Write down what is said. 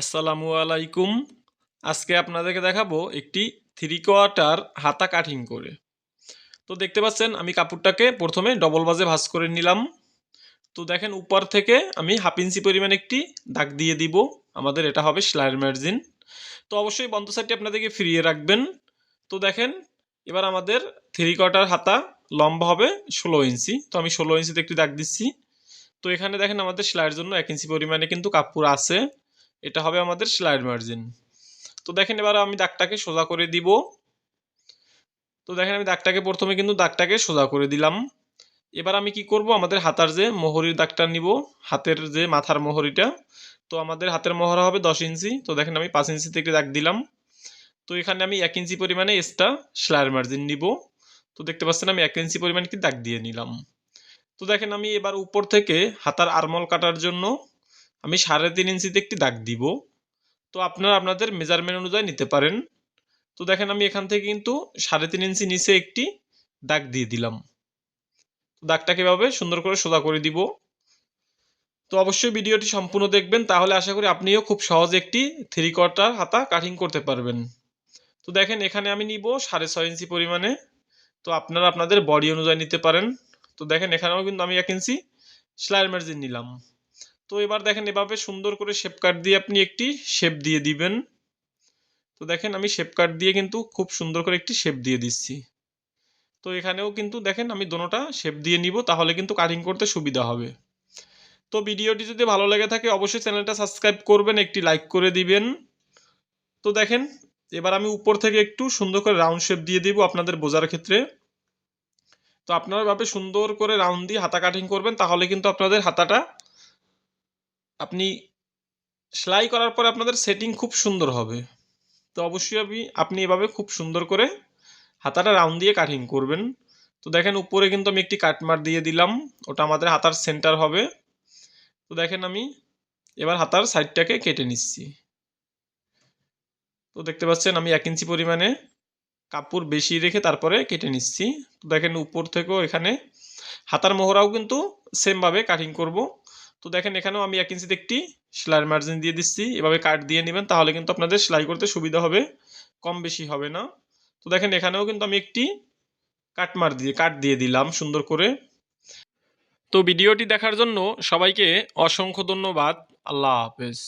আসসালামু আলাইকুম। আজকে আপনাদেরকে দেখাবো একটি থ্রি কোয়ার্টার হাতা কাটিং করে। তো দেখতে পাচ্ছেন, আমি কাপড়টাকে প্রথমে ডবল বাজে ভাঁজ করে নিলাম। তো দেখেন, উপর থেকে আমি হাফ ইঞ্চি পরিমাণ একটি দাগ দিয়ে দিব। আমাদের এটা হবে সেলাইয়ের মার্জিন তো অবশ্যই বন্ধ সাইডটি আপনাদেরকে ফিরিয়ে রাখবেন। তো দেখেন, এবার আমাদের থ্রি কোয়ার্টার হাতা লম্বা হবে ষোলো ইঞ্চি। তো আমি ষোলো ইঞ্চিতে একটি দাগ দিচ্ছি। তো এখানে দেখেন, আমাদের সেলাইয়ের জন্য এক ইঞ্চি পরিমাণে কিন্তু কাপড় আছে। এটা হবে আমাদের সেলাইয়ের মার্জিন তো দেখেন এবার আমি দাগটাকে সোজা করে দিব। তো দেখেন আমি দাগটাকে প্রথমে কিন্তু দাগটাকে সোজা করে দিলাম। এবার আমি কি করব? আমাদের হাতার যে মোহরির দাগটা নিব, হাতের যে মাথার মোহরিটা, তো আমাদের হাতের মোহরা হবে দশ ইঞ্চি। তো দেখেন আমি পাঁচ ইঞ্চি থেকে দাগ দিলাম। তো এখানে আমি এক ইঞ্চি পরিমাণে এক্সট্রা সেলাইয়ের মার্জিন নিব। তো দেখতে পাচ্ছেন আমি এক ইঞ্চি পরিমাণ কি দাগ দিয়ে নিলাম। তো দেখেন আমি এবার উপর থেকে হাতার আরমল কাটার জন্য আমি সাড়ে তিন ইঞ্চিতে একটি দাগ দিব। তো আপনারা আপনাদের মেজারমেন্ট অনুযায়ী নিতে পারেন। তো দেখেন আমি এখান থেকে কিন্তু সাড়ে তিন ইঞ্চি নিচে একটি দাগ দিয়ে দিলাম। দাগটাকে এভাবে সুন্দর করে সোজা করে দিব। তো অবশ্যই ভিডিওটি সম্পূর্ণ দেখবেন, তাহলে আশা করি আপনিও খুব সহজে একটি থ্রি কোয়ার্টার হাতা কাটিং করতে পারবেন। তো দেখেন এখানে আমি নিব সাড়ে ছয় ইঞ্চি পরিমাণে। তো আপনারা আপনাদের বডি অনুযায়ী নিতে পারেন। তো দেখেন এখানেও কিন্তু আমি এক ইঞ্চি সেলাইয়ের মার্জিন নিলাম। তো এবার দেখেন এভাবে সুন্দর করে শেপ কাট দিয়ে আপনি একটি শেপ দিয়ে দিবেন। তো দেখেন আমি শেপ কাট দিয়ে কিন্তু খুব সুন্দর করে একটি শেপ দিয়ে দিচ্ছি। তো এখানেও কিন্তু দেখেন আমি দোনোটা শেপ দিয়ে নিব, তাহলে কিন্তু কাটিং করতে সুবিধা হবে। তো ভিডিওটি যদি ভালো লেগে থাকে, অবশ্যই চ্যানেলটা সাবস্ক্রাইব করবেন, একটি লাইক করে দিবেন। তো দেখেন, এবার আমি উপর থেকে একটু সুন্দর করে রাউন্ড শেপ দিয়ে দিব আপনাদের বোঝার ক্ষেত্রে। তো আপনারা ভাবে সুন্দর করে রাউন্ড দিয়ে হাতা কাটিং করবেন, তাহলে কিন্তু আপনাদের হাতাটা আপনি সেলাই করার পরে আপনাদের সেটিং খুব সুন্দর হবে। তো অবশ্যই আপনি আপনি এভাবে খুব সুন্দর করে হাতাটা রাউন্ড দিয়ে কাটিং করবেন। তো দেখেন উপরে কিন্তু আমি একটি কাটমার দিয়ে দিলাম, ওটা আমাদের হাতার সেন্টার হবে। তো দেখেন আমি এবার হাতার সাইডটাকে কেটে নিচ্ছি। তো দেখতে পাচ্ছেন আমি এক ইঞ্চি পরিমাণে কাপড় বেশি রেখে তারপরে কেটে নিচ্ছি। তো দেখেন উপর থেকেও এখানে হাতার মোহরাও কিন্তু সেমভাবে কাটিং করব। তো দেখেন এখানেও আমি এক ইঞ্চিতে একটি সেলাইয়ের মার্জিন দিয়ে দিচ্ছি। এভাবে কাট দিয়ে নেবেন, তাহলে কিন্তু আপনাদের সেলাই করতে সুবিধা হবে, কম বেশি হবে না। তো দেখেন এখানেও কিন্তু আমি একটি কাটমার দিয়ে কাট দিয়ে দিলাম সুন্দর করে। তো ভিডিওটি দেখার জন্য সবাইকে অসংখ্য ধন্যবাদ। আল্লাহ হাফেজ।